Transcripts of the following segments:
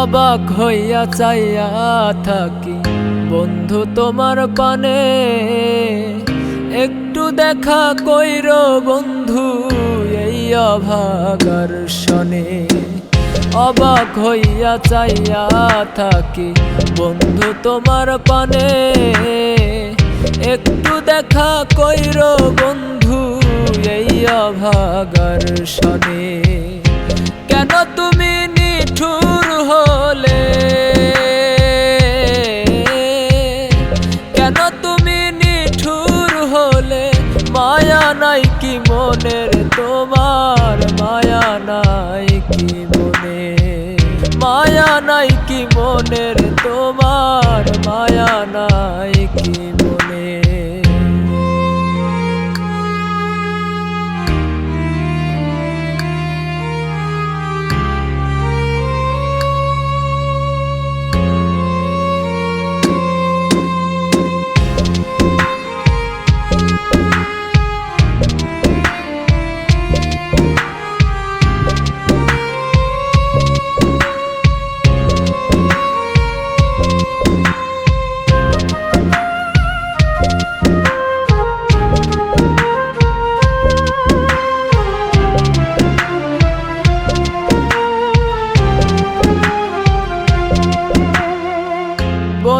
অবাক হইয়া চাইয়া থাকি। বন্ধু তোমার পানে একটু দেখা কইর বন্ধু এই অভাগার শনে। অবাক হইয়া চাইয়া থাকি। বন্ধু তোমার পানে একটু দেখা কইর বন্ধু এই অভাগার শনে। কেন তুমি কি মনের তোমার? মায়া নাই কি মনে মায়া নাই কি মনের তোমার? মায়া নাই কি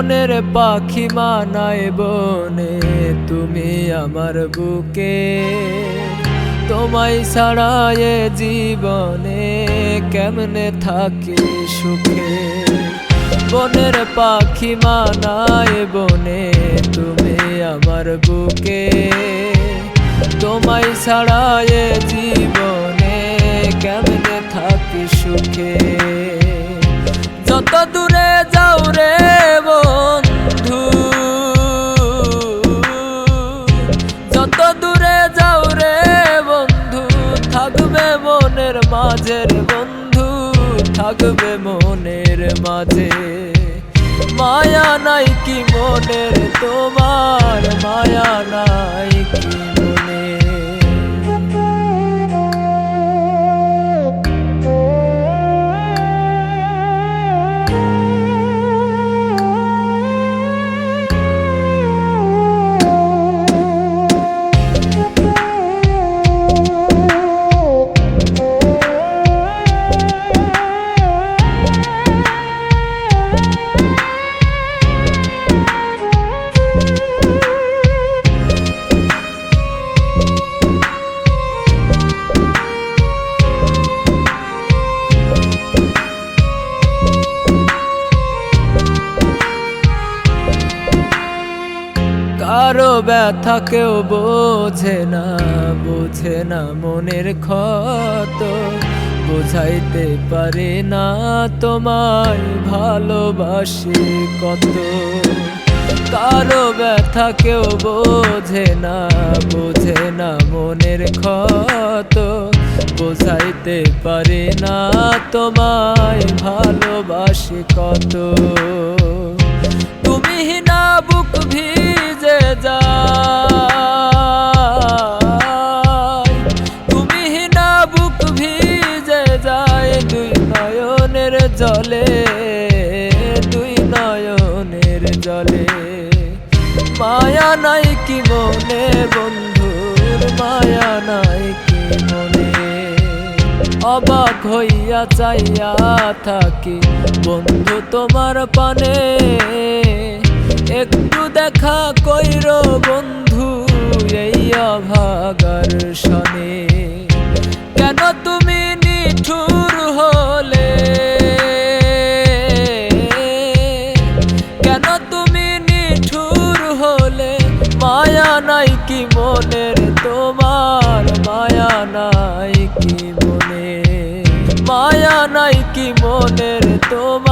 বনের পাখি মানায় বনে, তুমি আমার বুকে। তোমায় ছাড়ায় জীবনে কেমনে থাকি সুখে? বনের পাখি মানায় বনে, তুমি আমার বুকে। তোমায় ছাড়ায় জীবনে মনের মাঝে রে বন্ধু থাকবে মনের মাঝে। মায়া নাই কি মনের তোমার কারও ব্যথা কেউ বোঝে না বোঝে না মনের ক্ষত। বোঝাইতে পারে না তোমায় ভালোবাসি কত। কারও ব্যথা কেউ বোঝে না বোঝে না মনের ক্ষত। বোঝাইতে পারে না তোমায় ভালোবাসি কত। মায়া নাই কি মনে, বন্ধুর মায়া নাই কি মনে? অবাক হইয়া চাইয়া থাকি বন্ধু তোমার পানে। একটু দেখা কইর বন্ধু, এই অভাগার শনে মায়া নাই কি মনের তোমার মায়া নাই কি মনে? মায়া নাই কি মনের তোমার